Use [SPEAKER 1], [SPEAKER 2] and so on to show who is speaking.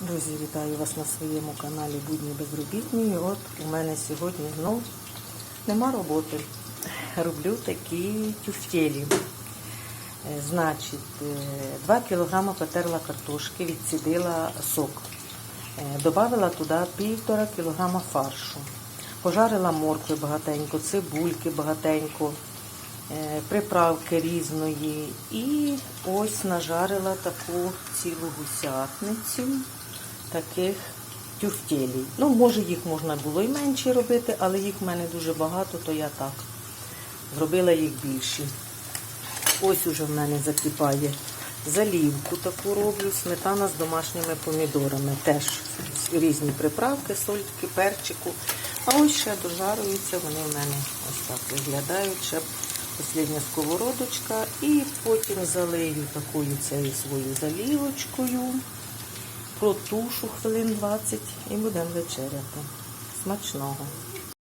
[SPEAKER 1] Друзі, вітаю вас на своєму каналі Будні Безробітні. І от у мене сьогодні знов нема роботи. Роблю такі тюфтєлі. Е, Значить, 2 кг потерла картошки, відсідила сок. Е, Добавила туди півтора кілограма фаршу. Пожарила моркви багатенько, цибульки багатенько, е, приправки різної. І ось нажарила таку цілу гусятницю таких тюфтєлій. Ну, може, їх можна було і менше робити, але їх в мене дуже багато, то я так зробила їх більші. Ось уже в мене закипає залівку таку роблю, сметана з домашніми помідорами. Теж різні приправки, сольки, перчику. А ось ще дожарюються, вони в мене ось так виглядають. Ще остання сковородочка. І потім залию такою цією своєю залівочкою, протушу хвилин 20 і будемо вечеряти. Смачного.